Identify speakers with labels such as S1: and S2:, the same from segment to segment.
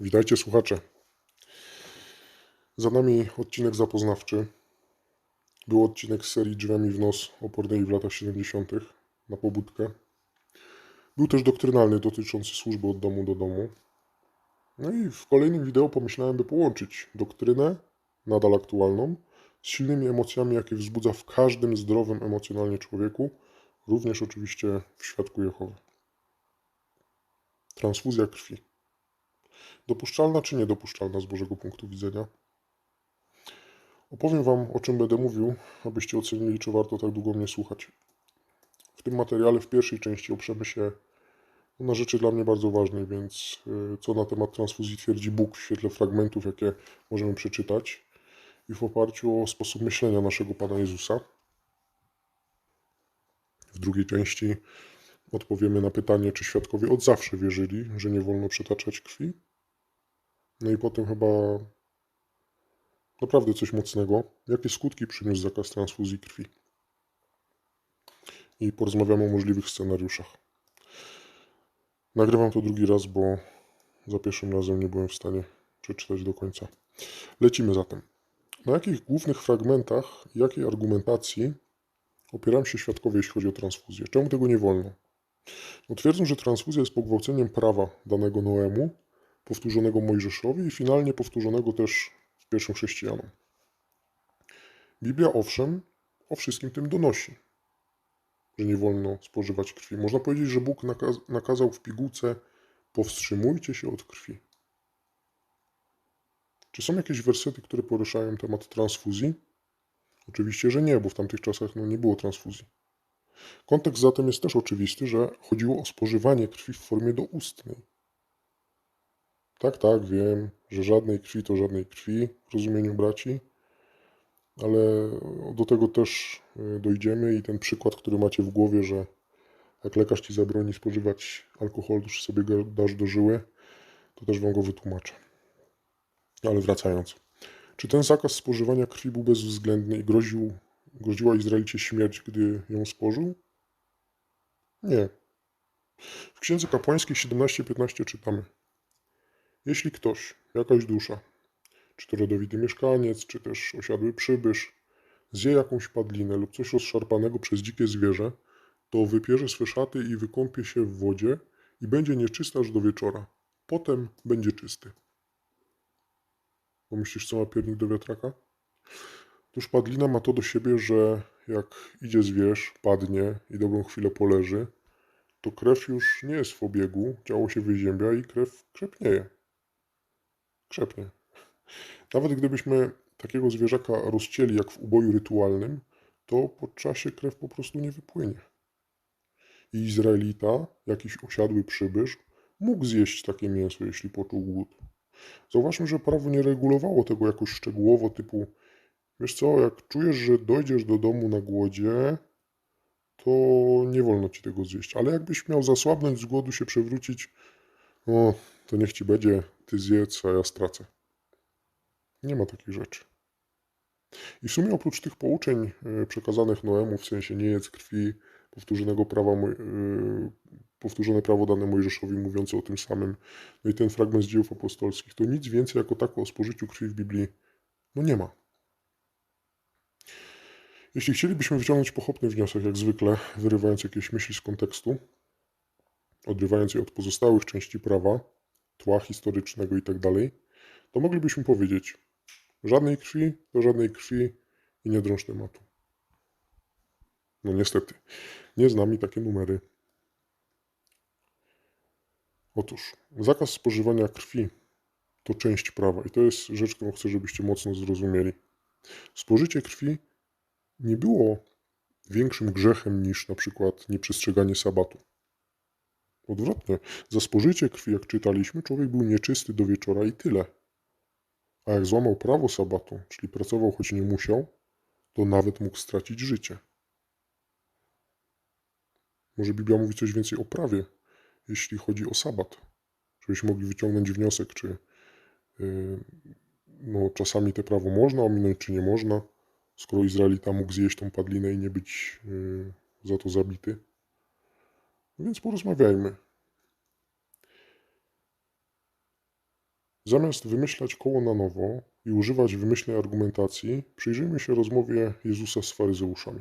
S1: Witajcie słuchacze. Za nami odcinek zapoznawczy. Był odcinek z serii Drzwiami w nos opornej w latach 70. na pobudkę. Był też doktrynalny dotyczący służby od domu do domu. No i w kolejnym wideo pomyślałem, by połączyć doktrynę, nadal aktualną, z silnymi emocjami, jakie wzbudza w każdym zdrowym emocjonalnie człowieku, również oczywiście w świadku Jehowy. Transfuzja krwi. Dopuszczalna czy niedopuszczalna z Bożego punktu widzenia? Opowiem Wam, o czym będę mówił, abyście ocenili, czy warto tak długo mnie słuchać. W tym materiale, w pierwszej części, oprzemy się na rzeczy dla mnie bardzo ważnej, więc y, co na temat transfuzji twierdzi Bóg w świetle fragmentów, jakie możemy przeczytać i w oparciu o sposób myślenia naszego Pana Jezusa. W drugiej części odpowiemy na pytanie, czy świadkowie od zawsze wierzyli, że nie wolno przetaczać krwi. No i potem chyba naprawdę coś mocnego. Jakie skutki przyniósł zakaz transfuzji krwi? I porozmawiamy o możliwych scenariuszach. Nagrywam to drugi raz, bo za pierwszym razem nie byłem w stanie przeczytać do końca. Lecimy zatem. Na jakich głównych fragmentach, jakiej argumentacji opierają się świadkowie, jeśli chodzi o transfuzję? Czemu tego nie wolno? No, twierdzą, że transfuzja jest pogwałceniem prawa danego Noemu, powtórzonego Mojżeszowi i finalnie powtórzonego też pierwszym chrześcijanom. Biblia owszem o wszystkim tym donosi, że nie wolno spożywać krwi. Można powiedzieć, że Bóg nakaz nakazał w pigułce powstrzymujcie się od krwi. Czy są jakieś wersety, które poruszają temat transfuzji? Oczywiście, że nie, bo w tamtych czasach no, nie było transfuzji. Kontekst zatem jest też oczywisty, że chodziło o spożywanie krwi w formie doustnej. Tak, tak, wiem, że żadnej krwi to żadnej krwi w rozumieniu braci, ale do tego też y, dojdziemy i ten przykład, który macie w głowie, że jak lekarz ci zabroni spożywać alkohol, czy sobie go dasz do żyły, to też wam go wytłumaczę. Ale wracając. Czy ten zakaz spożywania krwi był bezwzględny i groził, groziła Izraelicie śmierć, gdy ją spożył? Nie. W Księdze Kapłańskiej 17:15 czytamy: Jeśli ktoś, jakaś dusza, czy to rodowity mieszkaniec, czy też osiadły przybysz, zje jakąś padlinę lub coś rozszarpanego przez dzikie zwierzę, to wypierze swe szaty i wykąpie się w wodzie i będzie nieczysty aż do wieczora. Potem będzie czysty. Pomyślisz, co ma piernik do wiatraka? Otóż padlina ma to do siebie, że jak idzie zwierz, padnie i dobrą chwilę poleży, to krew już nie jest w obiegu, ciało się wyziębia i krew krzepnieje. Krzepnie. Nawet gdybyśmy takiego zwierzaka rozcięli jak w uboju rytualnym, to po czasie krew po prostu nie wypłynie. I Izraelita, jakiś osiadły przybysz, mógł zjeść takie mięso, jeśli poczuł głód. Zauważmy, że prawo nie regulowało tego jakoś szczegółowo, typu wiesz co, jak czujesz, że dojdziesz do domu na głodzie, to nie wolno ci tego zjeść. Ale jakbyś miał zasłabnąć z głodu, się przewrócić, o, to niech ci będzie, ty zjedz, a ja stracę. Nie ma takich rzeczy. I w sumie oprócz tych pouczeń y, przekazanych Noemu, w sensie nie jedz krwi, powtórzonego prawa, y, powtórzone prawo dane Mojżeszowi mówiące o tym samym, no i ten fragment z dziejów apostolskich, to nic więcej jako tako o spożyciu krwi w Biblii no nie ma. Jeśli chcielibyśmy wyciągnąć pochopny wniosek, jak zwykle, wyrywając jakieś myśli z kontekstu, odrywając je od pozostałych części prawa, tła historycznego itd., to moglibyśmy powiedzieć, żadnej krwi do żadnej krwi i nie drąż tematu. No niestety, nie z nami takie numery. Otóż, zakaz spożywania krwi to część prawa i to jest rzecz, którą chcę, żebyście mocno zrozumieli. Spożycie krwi nie było większym grzechem niż na przykład nieprzestrzeganie sabatu. Odwrotnie, za spożycie krwi, jak czytaliśmy, człowiek był nieczysty do wieczora i tyle. A jak złamał prawo sabatu, czyli pracował choć nie musiał, to nawet mógł stracić życie. Może Biblia mówi coś więcej o prawie, jeśli chodzi o sabat, żebyśmy mogli wyciągnąć wniosek, czy yy, no, czasami te prawo można ominąć, czy nie można, skoro Izraelita mógł zjeść tą padlinę i nie być yy, za to zabity. Więc porozmawiajmy. Zamiast wymyślać koło na nowo i używać wymyślnej argumentacji, przyjrzyjmy się rozmowie Jezusa z faryzeuszami.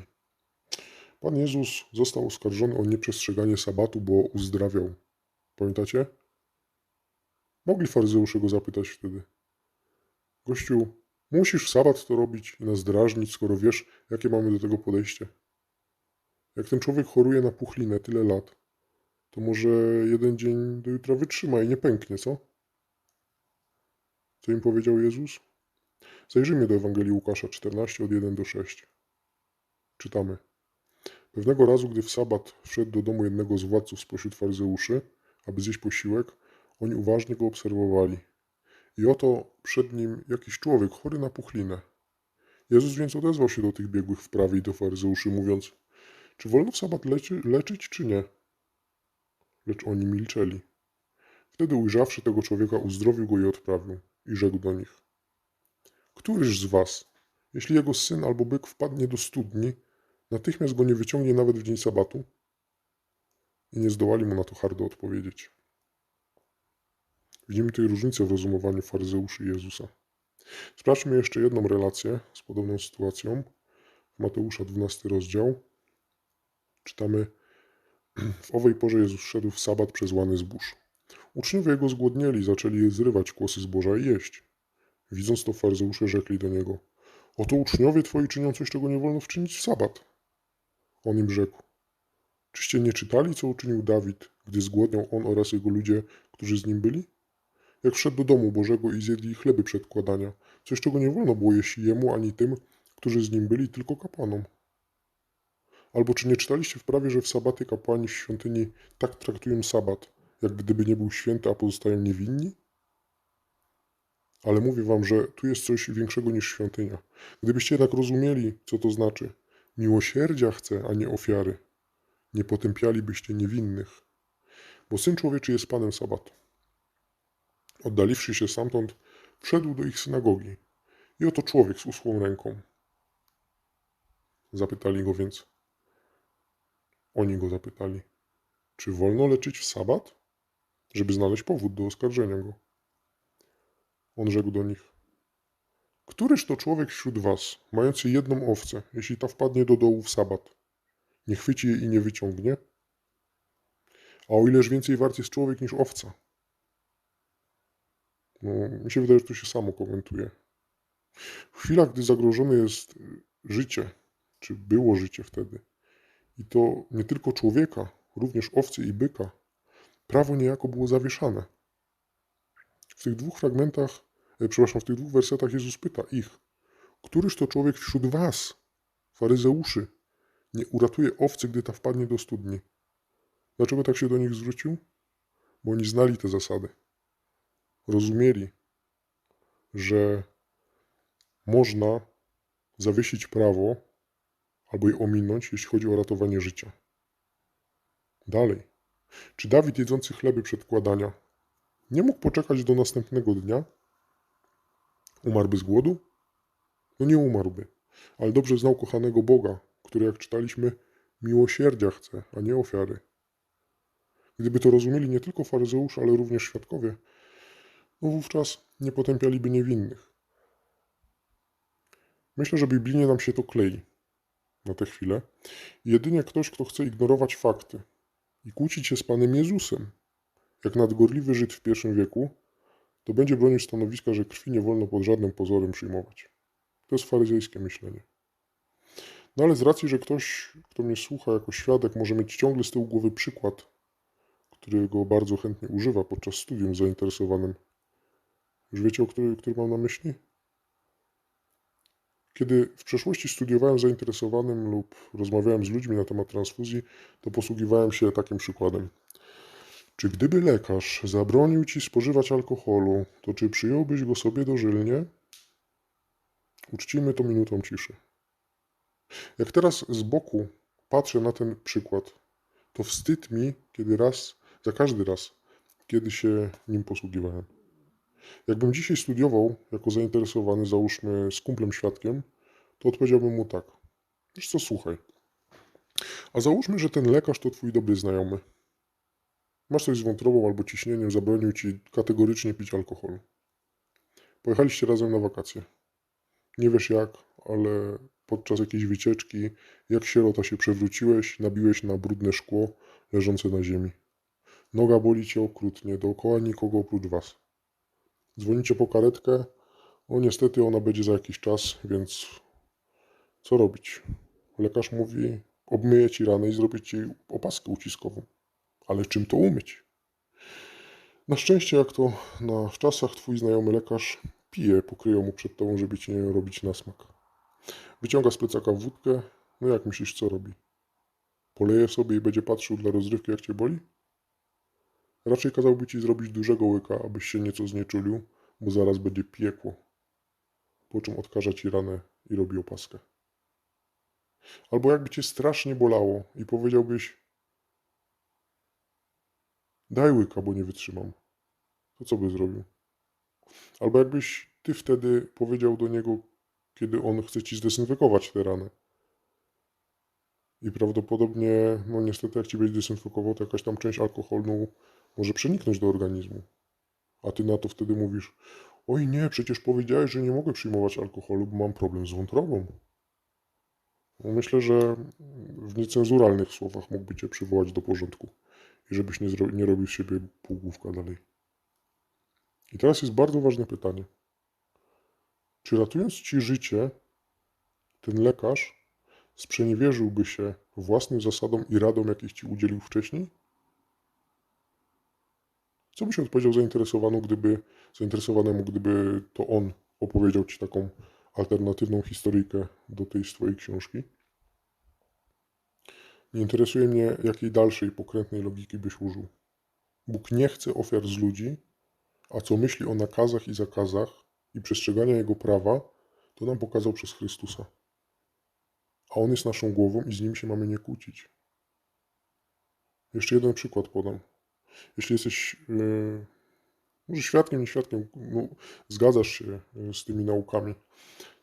S1: Pan Jezus został oskarżony o nieprzestrzeganie sabatu, bo uzdrawiał. Pamiętacie? Mogli faryzeusze go zapytać wtedy. Gościu, musisz w sabat to robić i nas drażnić, skoro wiesz, jakie mamy do tego podejście. Jak ten człowiek choruje na puchlinę tyle lat, to może jeden dzień do jutra wytrzyma i nie pęknie, co? Co im powiedział Jezus? Zajrzyjmy do Ewangelii Łukasza 14 od 1 do 6. Czytamy. Pewnego razu, gdy w sabat wszedł do domu jednego z władców spośród faryzeuszy, aby zjeść posiłek, oni uważnie go obserwowali. I oto przed nim jakiś człowiek chory na puchlinę. Jezus więc odezwał się do tych biegłych w prawie i do faryzeuszy, mówiąc: Czy wolno w sabat leczy, leczyć, czy nie? Lecz oni milczeli. Wtedy ujrzawszy tego człowieka, uzdrowił go i odprawił, i rzekł do nich: Któryż z was, jeśli jego syn albo byk wpadnie do studni, natychmiast go nie wyciągnie nawet w dzień sabatu? I nie zdołali mu na to hardo odpowiedzieć. Widzimy tutaj różnicę w rozumowaniu faryzeuszy i Jezusa. Sprawdźmy jeszcze jedną relację z podobną sytuacją. W Mateusza 12 rozdział czytamy W owej porze Jezus szedł w sabat przez łany zbóż. Uczniowie jego zgłodnieli, zaczęli zrywać kłosy zboża i jeść. Widząc to faryzeusze rzekli do niego Oto uczniowie twoi czynią coś, czego nie wolno wczynić w sabat. On im rzekł Czyście nie czytali, co uczynił Dawid, gdy zgłodniał on oraz jego ludzie, którzy z nim byli? Jak wszedł do domu Bożego i zjedli chleby przedkładania, coś czego nie wolno było jeść jemu ani tym, którzy z nim byli, tylko kapłanom. Albo czy nie czytaliście w prawie, że w sabaty kapłani w świątyni tak traktują sabat, jak gdyby nie był święty, a pozostają niewinni? Ale mówię wam, że tu jest coś większego niż świątynia. Gdybyście jednak rozumieli, co to znaczy, miłosierdzia chcę, a nie ofiary, nie potępialibyście niewinnych, bo Syn Człowieczy jest Panem Sabatu. Oddaliwszy się stamtąd, wszedł do ich synagogi i oto człowiek z uschłą ręką. Zapytali go więc, oni go zapytali, czy wolno leczyć w sabat, żeby znaleźć powód do oskarżenia go. On rzekł do nich, któryż to człowiek wśród was, mający jedną owcę, jeśli ta wpadnie do dołu w sabat, nie chwyci jej i nie wyciągnie? A o ileż więcej wart jest człowiek niż owca? No, mi się wydaje, że to się samo komentuje. W chwilach, gdy zagrożone jest życie, czy było życie wtedy, i to nie tylko człowieka, również owcy i byka, prawo niejako było zawieszane. W tych dwóch fragmentach, e, przepraszam, w tych dwóch wersetach Jezus pyta ich, któryż to człowiek wśród was, faryzeuszy, nie uratuje owcy, gdy ta wpadnie do studni? Dlaczego tak się do nich zwrócił? Bo oni znali te zasady. Rozumieli, że można zawiesić prawo albo je ominąć, jeśli chodzi o ratowanie życia. Dalej. Czy Dawid jedzący chleby przedkładania nie mógł poczekać do następnego dnia? Umarłby z głodu? No nie umarłby, ale dobrze znał kochanego Boga, który, jak czytaliśmy, miłosierdzia chce, a nie ofiary. Gdyby to rozumieli nie tylko faryzeusze, ale również świadkowie, no wówczas nie potępialiby niewinnych. Myślę, że biblijnie nam się to klei na tę chwilę. Jedynie ktoś, kto chce ignorować fakty i kłócić się z Panem Jezusem, jak nadgorliwy Żyd w pierwszym wieku, to będzie bronić stanowiska, że krwi nie wolno pod żadnym pozorem przyjmować. To jest faryzejskie myślenie. No ale z racji, że ktoś, kto mnie słucha jako świadek, może mieć ciągle z tyłu głowy przykład, którego bardzo chętnie używa podczas studium zainteresowanym. Już wiecie, o który, który mam na myśli? Kiedy w przeszłości studiowałem zainteresowanym lub rozmawiałem z ludźmi na temat transfuzji, to posługiwałem się takim przykładem. Czy gdyby lekarz zabronił ci spożywać alkoholu, to czy przyjąłbyś go sobie dożylnie? Uczcijmy to minutą ciszy. Jak teraz z boku patrzę na ten przykład, to wstyd mi, kiedy raz, za każdy raz, kiedy się nim posługiwałem. Jakbym dzisiaj studiował jako zainteresowany, załóżmy z kumplem świadkiem, to odpowiedziałbym mu tak. Wiesz co, słuchaj. A załóżmy, że ten lekarz to twój dobry znajomy. Masz coś z wątrobą albo ciśnieniem, zabronił ci kategorycznie pić alkoholu. Pojechaliście razem na wakacje. Nie wiesz jak, ale podczas jakiejś wycieczki, jak sierota się przewróciłeś, nabiłeś na brudne szkło leżące na ziemi. Noga boli cię okrutnie, dookoła nikogo oprócz was. Dzwonicie po karetkę, no niestety ona będzie za jakiś czas, więc co robić? Lekarz mówi, obmyję ci ranę i zrobię ci opaskę uciskową. Ale czym to umyć? Na szczęście, jak to na czasach twój znajomy lekarz pije, pokryją mu przed tobą, żeby ci nie robić na smak. Wyciąga z plecaka wódkę, no jak myślisz, co robi? Poleje sobie i będzie patrzył dla rozrywki, jak cię boli? Raczej kazałby ci zrobić dużego łyka, abyś się nieco znieczulił, bo zaraz będzie piekło. Po czym odkaża ci ranę i robi opaskę. Albo jakby cię strasznie bolało i powiedziałbyś daj łyka, bo nie wytrzymam. To co by zrobił? Albo jakbyś ty wtedy powiedział do niego, kiedy on chce ci zdezynfekować tę ranę. I prawdopodobnie, no niestety, jak ci będzie dezynfekował, to jakaś tam część alkoholu może przeniknąć do organizmu. A ty na to wtedy mówisz: Oj nie, przecież powiedziałeś, że nie mogę przyjmować alkoholu, bo mam problem z wątrobą. No myślę, że w niecenzuralnych słowach mógłby cię przywołać do porządku i żebyś nie, nie robił z siebie półgłówka dalej. I teraz jest bardzo ważne pytanie. Czy ratując ci życie, ten lekarz sprzeniewierzyłby się własnym zasadom i radom, jakich ci udzielił wcześniej? Co byś odpowiedział zainteresowaną, gdyby, zainteresowanemu, gdyby to on opowiedział ci taką alternatywną historyjkę do tej swojej książki? Nie interesuje mnie, jakiej dalszej pokrętnej logiki byś użył. Bóg nie chce ofiar z ludzi, a co myśli o nakazach i zakazach i przestrzegania Jego prawa, to nam pokazał przez Chrystusa. A On jest naszą głową i z Nim się mamy nie kłócić. Jeszcze jeden przykład podam. Jeśli jesteś yy, może świadkiem, nie świadkiem, no, zgadzasz się yy, z tymi naukami,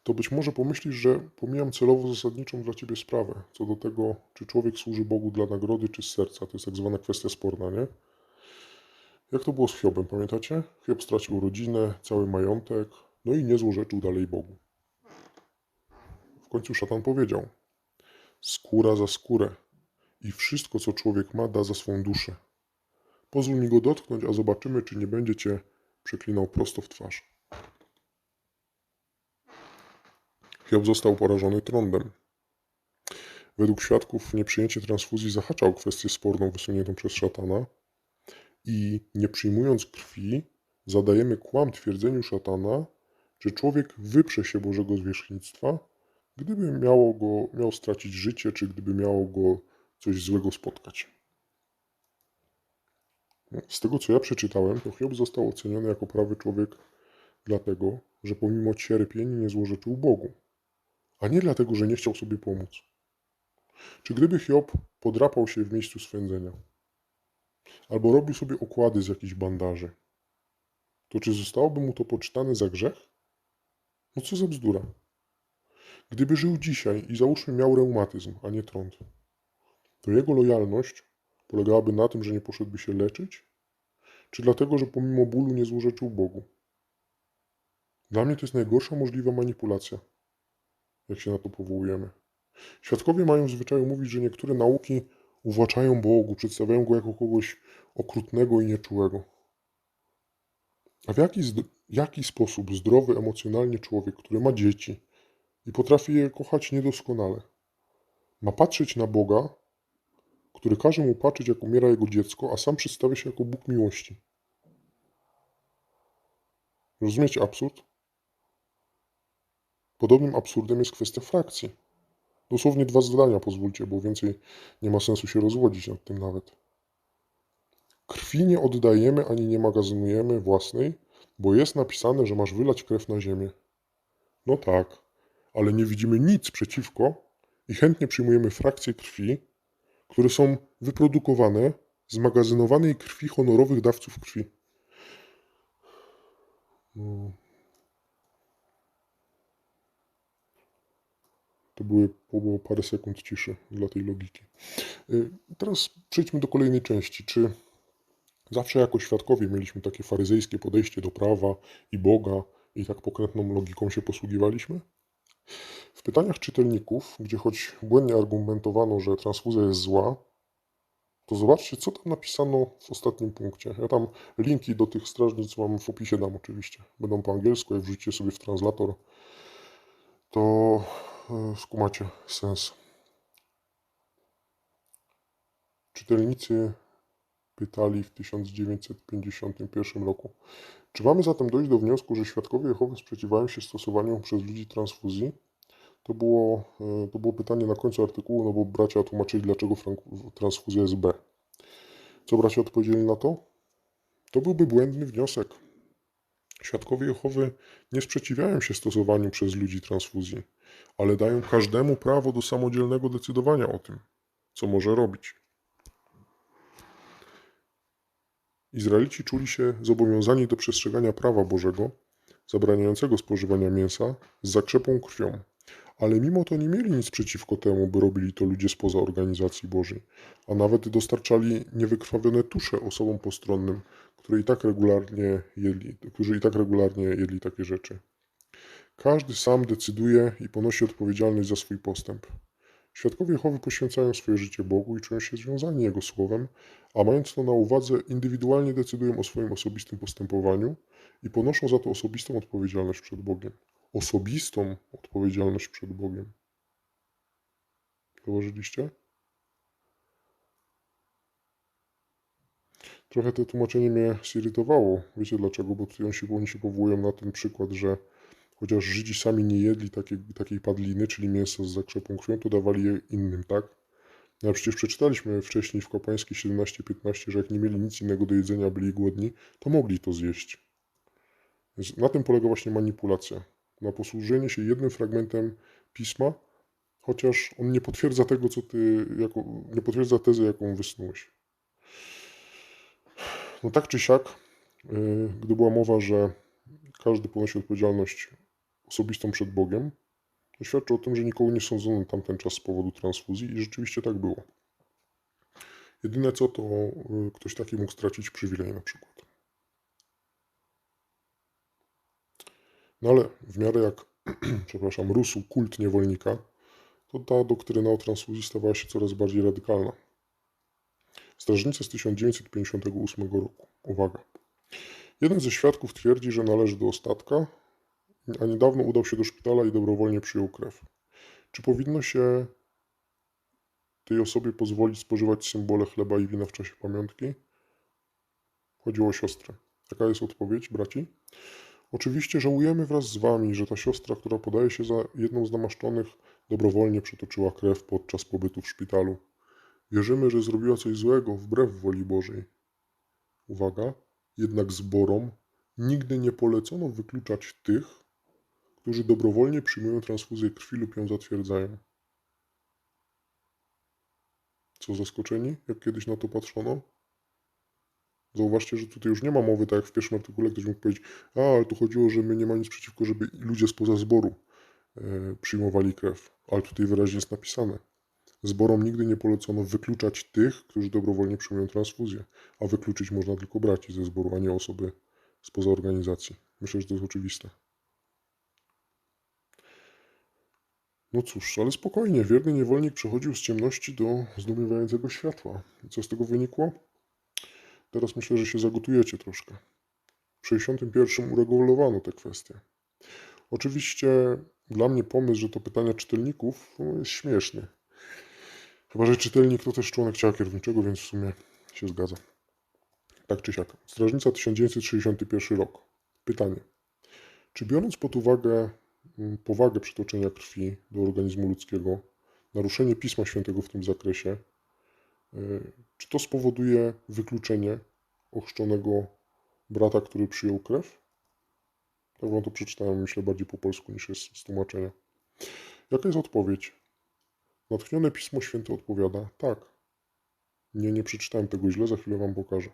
S1: to być może pomyślisz, że pomijam celowo zasadniczą dla Ciebie sprawę, co do tego, czy człowiek służy Bogu dla nagrody, czy z serca. To jest tak zwana kwestia sporna, nie? Jak to było z Hiobem, pamiętacie? Hiob stracił rodzinę, cały majątek, no i nie złorzeczył dalej Bogu. W końcu szatan powiedział: Skóra za skórę i wszystko, co człowiek ma, da za swą duszę. Pozwól mi go dotknąć, a zobaczymy, czy nie będzie cię przeklinał prosto w twarz. Hiob został porażony trądem. Według świadków nieprzyjęcie transfuzji zahacza o kwestię sporną wysuniętą przez szatana i nie przyjmując krwi, zadajemy kłam twierdzeniu szatana, że człowiek wyprze się Bożego zwierzchnictwa, gdyby miało go, miał stracić życie, czy gdyby miało go coś złego spotkać. Z tego, co ja przeczytałem, to Hiob został oceniony jako prawy człowiek dlatego, że pomimo cierpień nie złorzeczył Bogu, a nie dlatego, że nie chciał sobie pomóc. Czy gdyby Hiob podrapał się w miejscu swędzenia, albo robił sobie okłady z jakichś bandaży, to czy zostałoby mu to poczytane za grzech? No co za bzdura. Gdyby żył dzisiaj i załóżmy miał reumatyzm, a nie trąd, to jego lojalność polegałaby na tym, że nie poszedłby się leczyć, czy dlatego, że pomimo bólu nie złorzeczył Bogu? Dla mnie to jest najgorsza możliwa manipulacja, jak się na to powołujemy. Świadkowie mają w zwyczaju mówić, że niektóre nauki uwłaczają Bogu, przedstawiają Go jako kogoś okrutnego i nieczułego. A w jaki, jaki sposób zdrowy emocjonalnie człowiek, który ma dzieci i potrafi je kochać niedoskonale, ma patrzeć na Boga, który każe mu patrzeć, jak umiera jego dziecko, a sam przedstawia się jako Bóg miłości? Rozumiecie absurd? Podobnym absurdem jest kwestia frakcji. Dosłownie dwa zdania pozwólcie, bo więcej nie ma sensu się rozwodzić nad tym nawet. Krwi nie oddajemy ani nie magazynujemy własnej, bo jest napisane, że masz wylać krew na ziemię. No tak, ale nie widzimy nic przeciwko i chętnie przyjmujemy frakcje krwi, które są wyprodukowane z magazynowanej krwi honorowych dawców krwi. No. To były, było parę sekund ciszy dla tej logiki. Y, Teraz przejdźmy do kolejnej części. Czy zawsze jako świadkowie mieliśmy takie faryzejskie podejście do prawa i Boga i tak pokrętną logiką się posługiwaliśmy? W pytaniach czytelników, gdzie choć błędnie argumentowano, że transfuzja jest zła, to zobaczcie, co tam napisano w ostatnim punkcie. Ja tam linki do tych strażnic mam w opisie dam oczywiście. Będą po angielsku, jak wrzucicie sobie w translator, to e, skumacie sens. Czytelnicy pytali w 1951 roku. Czy mamy zatem dojść do wniosku, że świadkowie Jehowy sprzeciwają się stosowaniu przez ludzi transfuzji? To było, e, to było pytanie na końcu artykułu, no bo bracia tłumaczyli, dlaczego transfuzja jest B. Co bracia odpowiedzieli na to? To byłby błędny wniosek. Świadkowie Jehowy nie sprzeciwiają się stosowaniu przez ludzi transfuzji, ale dają każdemu prawo do samodzielnego decydowania o tym, co może robić. Izraelici czuli się zobowiązani do przestrzegania prawa Bożego, zabraniającego spożywania mięsa z zakrzepą krwią, ale mimo to nie mieli nic przeciwko temu, by robili to ludzie spoza organizacji Bożej, a nawet dostarczali niewykrwawione tusze osobom postronnym, które i tak regularnie jedli, którzy i tak regularnie jedli takie rzeczy. Każdy sam decyduje i ponosi odpowiedzialność za swój postęp. Świadkowie Jehowy poświęcają swoje życie Bogu i czują się związani Jego słowem, a mając to na uwadze, indywidualnie decydują o swoim osobistym postępowaniu i ponoszą za to osobistą odpowiedzialność przed Bogiem. Osobistą odpowiedzialność przed Bogiem. Zauważyliście? Trochę to tłumaczenie mnie zirytowało. Wiecie dlaczego? Bo tutaj on się, oni się powołują na ten przykład, że chociaż Żydzi sami nie jedli takiej, takiej padliny, czyli mięsa z zakrzepą krwią, to dawali je innym, tak? No a przecież przeczytaliśmy wcześniej w Kapłańskiej 17-15, że jak nie mieli nic innego do jedzenia, byli głodni, to mogli to zjeść. Więc na tym polega właśnie manipulacja. Na posłużenie się jednym fragmentem pisma, chociaż on nie potwierdza tego, co ty, jako, nie potwierdza tezy, jaką wysnułeś. No tak czy siak, yy, gdy była mowa, że każdy ponosi odpowiedzialność osobistą przed Bogiem, to świadczy o tym, że nikogo nie sądzono tamten czas z powodu transfuzji i rzeczywiście tak było. Jedyne co, to y, ktoś taki mógł stracić przywilej na przykład. No ale w miarę jak, przepraszam, rósł kult niewolnika, to ta doktryna o transfuzji stawała się coraz bardziej radykalna. Strażnica z 1958 roku. Uwaga. Jeden ze świadków twierdzi, że należy do ostatka, a niedawno udał się do szpitala i dobrowolnie przyjął krew. Czy powinno się tej osobie pozwolić spożywać symbole chleba i wina w czasie pamiątki? Chodziło o siostrę. Jaka jest odpowiedź, braci? Oczywiście żałujemy wraz z wami, że ta siostra, która podaje się za jedną z namaszczonych, dobrowolnie przetoczyła krew podczas pobytu w szpitalu. Wierzymy, że zrobiła coś złego wbrew woli Bożej. Uwaga, jednak zborom nigdy nie polecono wykluczać tych, którzy dobrowolnie przyjmują transfuzję krwi lub ją zatwierdzają. Co zaskoczeni, jak kiedyś na to patrzono? Zauważcie, że tutaj już nie ma mowy, tak jak w pierwszym artykule ktoś mógł powiedzieć, a, ale tu chodziło, że my nie ma nic przeciwko, żeby ludzie spoza zboru e, przyjmowali krew. Ale tutaj wyraźnie jest napisane. Zborom nigdy nie polecono wykluczać tych, którzy dobrowolnie przyjmują transfuzję, a wykluczyć można tylko braci ze zboru, a nie osoby spoza organizacji. Myślę, że to jest oczywiste. No cóż, ale spokojnie, wierny niewolnik przechodził z ciemności do zdumiewającego światła. I co z tego wynikło? Teraz myślę, że się zagotujecie troszkę. W 61 uregulowano te kwestie. Oczywiście dla mnie pomysł, że to pytania czytelników no, jest śmieszny. Chyba, że czytelnik to też członek ciała kierowniczego, więc w sumie się zgadza. Tak czy siak. Strażnica 1961 rok. Pytanie. Czy biorąc pod uwagę powagę przytoczenia krwi do organizmu ludzkiego, naruszenie Pisma Świętego w tym zakresie, y, czy to spowoduje wykluczenie ochrzczonego brata, który przyjął krew? Tak wam to przeczytałem, myślę, bardziej po polsku niż jest z tłumaczenia. Jaka jest odpowiedź? Natchnione Pismo Święte odpowiada tak. Nie, nie przeczytałem tego źle, za chwilę wam pokażę.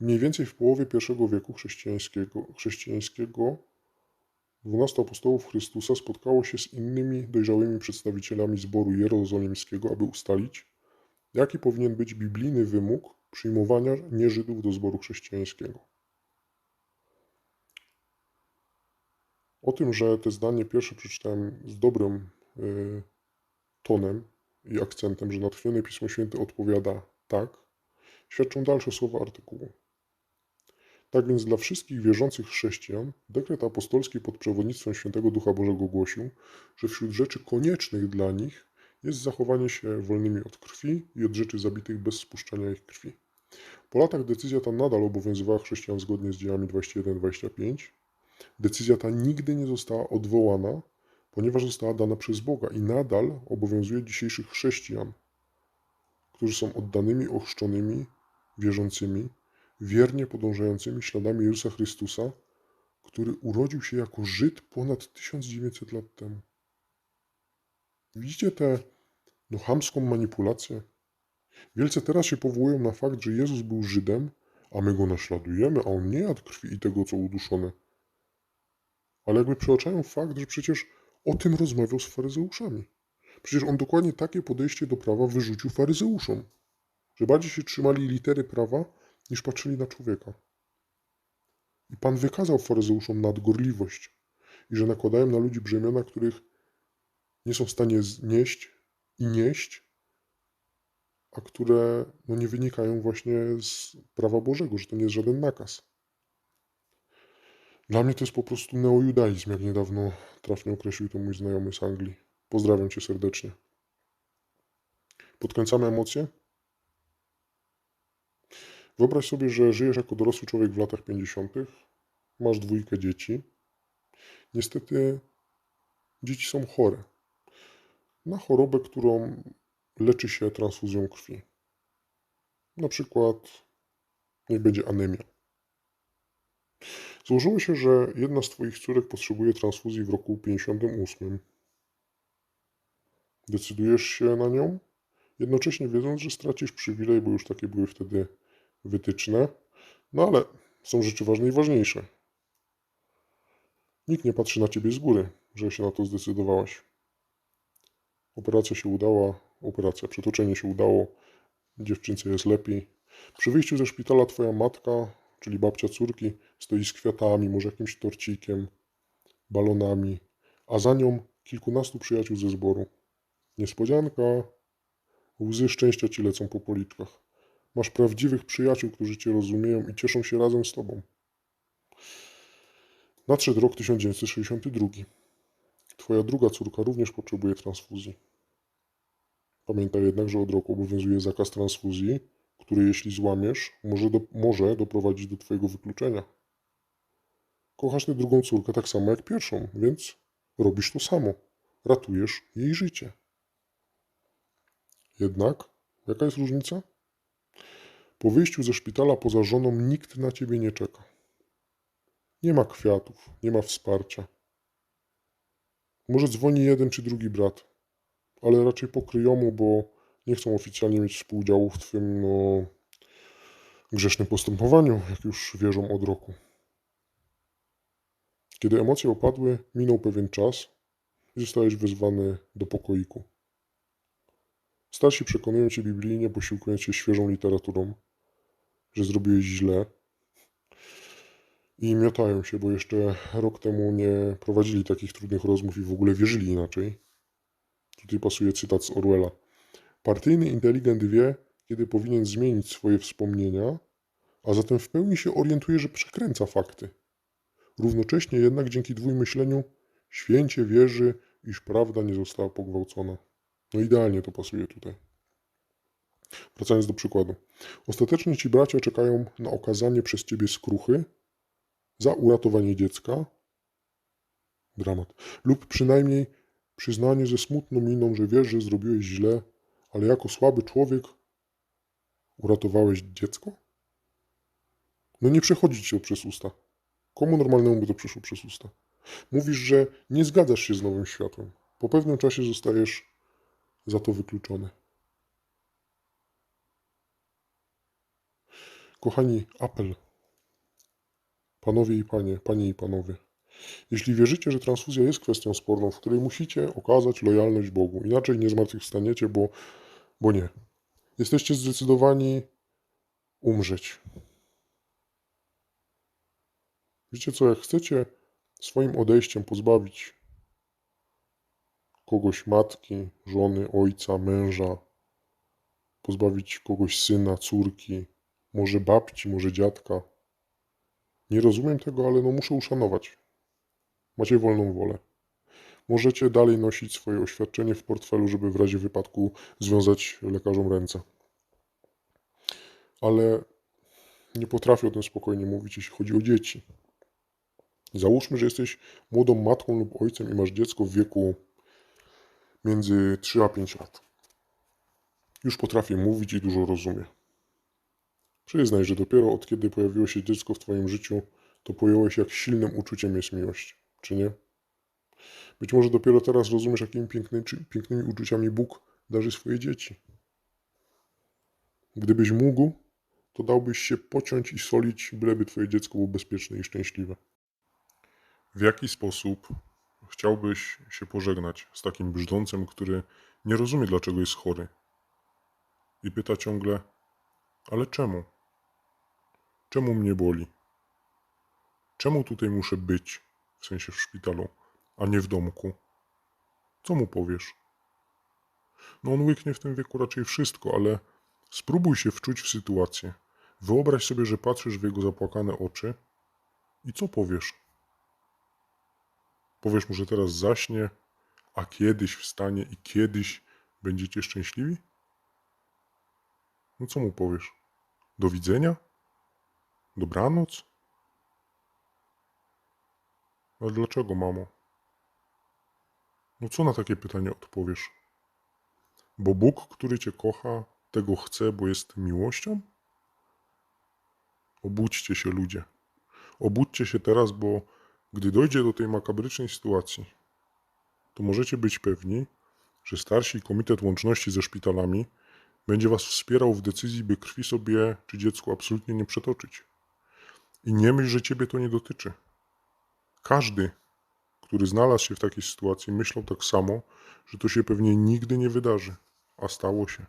S1: Mniej więcej w połowie I wieku chrześcijańskiego, chrześcijańskiego 12 apostołów Chrystusa spotkało się z innymi dojrzałymi przedstawicielami zboru jerozolimskiego, aby ustalić, jaki powinien być biblijny wymóg przyjmowania nieżydów do zboru chrześcijańskiego. O tym, że te zdanie pierwsze przeczytałem z dobrym y, tonem i akcentem, że natchnione Pismo Święte odpowiada tak, świadczą dalsze słowa artykułu. Tak więc dla wszystkich wierzących chrześcijan dekret apostolski pod przewodnictwem Świętego Ducha Bożego głosił, że wśród rzeczy koniecznych dla nich jest zachowanie się wolnymi od krwi i od rzeczy zabitych bez spuszczania ich krwi. Po latach decyzja ta nadal obowiązywała chrześcijan zgodnie z dziejami 21-25. Decyzja ta nigdy nie została odwołana, ponieważ została dana przez Boga i nadal obowiązuje dzisiejszych chrześcijan, którzy są oddanymi, ochrzczonymi, wierzącymi, wiernie podążającymi śladami Jezusa Chrystusa, który urodził się jako Żyd ponad 1900 lat temu. Widzicie tę no, chamską manipulację? Wielce teraz się powołują na fakt, że Jezus był Żydem, a my go naśladujemy, a on nie jadł krwi i tego, co uduszone. Ale jakby przeoczają fakt, że przecież o tym rozmawiał z faryzeuszami. Przecież on dokładnie takie podejście do prawa wyrzucił faryzeuszom, że bardziej się trzymali litery prawa, niż patrzyli na człowieka. I Pan wykazał faryzeuszom nadgorliwość i że nakładają na ludzi brzemiona, których nie są w stanie znieść i nieść, a które no, nie wynikają właśnie z prawa Bożego, że to nie jest żaden nakaz. Dla mnie to jest po prostu neojudaizm, jak niedawno trafnie określił to mój znajomy z Anglii. Pozdrawiam cię serdecznie. Podkręcamy emocje? Wyobraź sobie, że żyjesz jako dorosły człowiek w latach 50., masz dwójkę dzieci. Niestety dzieci są chore na chorobę, którą leczy się transfuzją krwi. Na przykład niech będzie anemia. Złożyło się, że jedna z Twoich córek potrzebuje transfuzji w roku 58. Decydujesz się na nią, jednocześnie wiedząc, że stracisz przywilej, bo już takie były wtedy wytyczne. No ale są rzeczy ważne i ważniejsze. Nikt nie patrzy na Ciebie z góry, że się na to zdecydowałaś. Operacja się udała, operacja, przetoczenie się udało, dziewczynce jest lepiej. Przy wyjściu ze szpitala Twoja matka, czyli babcia córki, stoi z kwiatami, może jakimś torcikiem, balonami, a za nią kilkunastu przyjaciół ze zboru. Niespodzianka, łzy szczęścia Ci lecą po policzkach. Masz prawdziwych przyjaciół, którzy Cię rozumieją i cieszą się razem z Tobą. Nadszedł rok 1962. Twoja druga córka również potrzebuje transfuzji. Pamiętaj jednak, że od roku obowiązuje zakaz transfuzji, który jeśli złamiesz, może, do, może doprowadzić do Twojego wykluczenia. Kochasz tę drugą córkę tak samo jak pierwszą, więc robisz to samo. Ratujesz jej życie. Jednak, jaka jest różnica? Po wyjściu ze szpitala poza żoną nikt na ciebie nie czeka. Nie ma kwiatów, nie ma wsparcia. Może dzwoni jeden czy drugi brat, ale raczej pokryjomu, bo nie chcą oficjalnie mieć współdziału w twym no, grzesznym postępowaniu, jak już wierzą od roku. Kiedy emocje opadły, minął pewien czas i zostałeś wezwany do pokoiku. Starsi przekonują cię biblijnie, posiłkując się świeżą literaturą, że zrobiłeś źle i miotają się, bo jeszcze rok temu nie prowadzili takich trudnych rozmów i w ogóle wierzyli inaczej. Tutaj pasuje cytat z Orwella. Partyjny inteligent wie, kiedy powinien zmienić swoje wspomnienia, a zatem w pełni się orientuje, że przekręca fakty. Równocześnie jednak dzięki dwójmyśleniu święcie wierzy, iż prawda nie została pogwałcona. No idealnie to pasuje tutaj. Wracając do przykładu. Ostatecznie ci bracia czekają na okazanie przez ciebie skruchy za uratowanie dziecka. Dramat. Lub przynajmniej przyznanie ze smutną miną, że wiesz, że zrobiłeś źle, ale jako słaby człowiek uratowałeś dziecko? No nie przechodzi ci to przez usta. Komu normalnemu by to przeszło przez usta? Mówisz, że nie zgadzasz się z nowym światłem. Po pewnym czasie zostajesz za to wykluczony. Kochani, apel. Panowie i panie, panie i panowie. Jeśli wierzycie, że transfuzja jest kwestią sporną, w której musicie okazać lojalność Bogu, inaczej nie zmartwychwstaniecie, bo, bo nie. Jesteście zdecydowani umrzeć. Wiecie co, jak chcecie swoim odejściem pozbawić kogoś matki, żony, ojca, męża, pozbawić kogoś syna, córki, może babci, może dziadka. Nie rozumiem tego, ale no muszę uszanować. Macie wolną wolę. Możecie dalej nosić swoje oświadczenie w portfelu, żeby w razie wypadku związać lekarzom ręce. Ale nie potrafię o tym spokojnie mówić, jeśli chodzi o dzieci. Załóżmy, że jesteś młodą matką lub ojcem i masz dziecko w wieku między 3 a 5 lat. Już potrafię mówić i dużo rozumiem. Przyznaj, że dopiero od kiedy pojawiło się dziecko w Twoim życiu, to pojąłeś, jak silnym uczuciem jest miłość, czy nie? Być może dopiero teraz rozumiesz, jakimi piękny, pięknymi uczuciami Bóg darzy swoje dzieci. Gdybyś mógł, to dałbyś się pociąć i solić, byleby Twoje dziecko było bezpieczne i szczęśliwe. W jaki sposób chciałbyś się pożegnać z takim brzdącem, który nie rozumie, dlaczego jest chory? I pyta ciągle, ale czemu? Czemu mnie boli? Czemu tutaj muszę być, w sensie w szpitalu, a nie w domku? Co mu powiesz? No on łyknie w tym wieku raczej wszystko, ale spróbuj się wczuć w sytuację. Wyobraź sobie, że patrzysz w jego zapłakane oczy i co powiesz? Powiesz mu, że teraz zaśnie, a kiedyś wstanie i kiedyś będziecie szczęśliwi? No co mu powiesz? Do widzenia? Dobranoc? Ale dlaczego, mamo? No co na takie pytanie odpowiesz? Bo Bóg, który cię kocha, tego chce, bo jest miłością? Obudźcie się, ludzie. Obudźcie się teraz, bo gdy dojdzie do tej makabrycznej sytuacji, to możecie być pewni, że starsi Komitet Łączności ze szpitalami będzie Was wspierał w decyzji, by krwi sobie czy dziecku absolutnie nie przetoczyć. I nie myśl, że Ciebie to nie dotyczy. Każdy, który znalazł się w takiej sytuacji, myślał tak samo, że to się pewnie nigdy nie wydarzy, a stało się.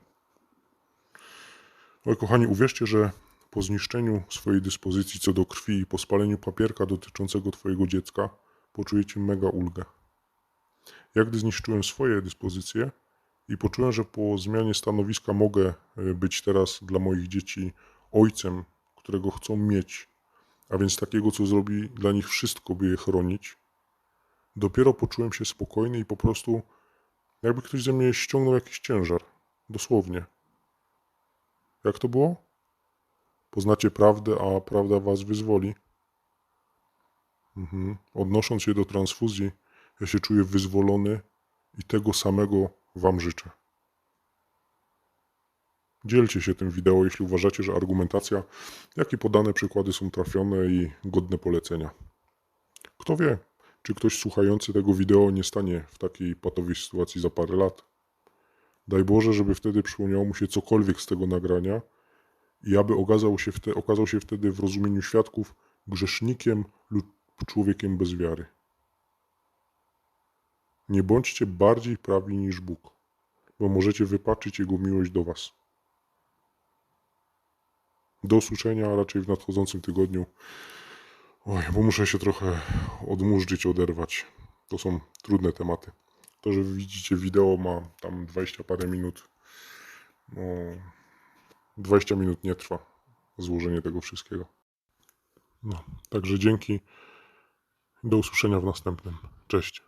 S1: Oj, kochani, uwierzcie, że po zniszczeniu swojej dyspozycji co do krwi i po spaleniu papierka dotyczącego Twojego dziecka poczujecie mega ulgę. Ja gdy zniszczyłem swoje dyspozycje i poczułem, że po zmianie stanowiska mogę e, być teraz dla moich dzieci ojcem, którego chcą mieć, a więc takiego, co zrobi dla nich wszystko, by je chronić, dopiero poczułem się spokojny i po prostu jakby ktoś ze mnie ściągnął jakiś ciężar. Dosłownie. Jak to było? Poznacie prawdę, a prawda was wyzwoli. Mhm. Odnosząc się do transfuzji, ja się czuję wyzwolony i tego samego wam życzę. Dzielcie się tym wideo, jeśli uważacie, że argumentacja, jak i podane przykłady są trafione i godne polecenia. Kto wie, czy ktoś słuchający tego wideo nie stanie w takiej patowej sytuacji za parę lat. Daj Boże, żeby wtedy przypomniało mu się cokolwiek z tego nagrania i aby okazał się, wtedy, okazał się wtedy w rozumieniu świadków grzesznikiem lub człowiekiem bez wiary. Nie bądźcie bardziej prawi niż Bóg, bo możecie wypaczyć Jego miłość do Was. Do usłyszenia, a raczej w nadchodzącym tygodniu. Oj, bo muszę się trochę odmurzyć, oderwać. To są trudne tematy. To, że widzicie wideo ma tam 20 parę minut. No, 20 minut nie trwa złożenie tego wszystkiego. No, także dzięki. Do usłyszenia w następnym. Cześć.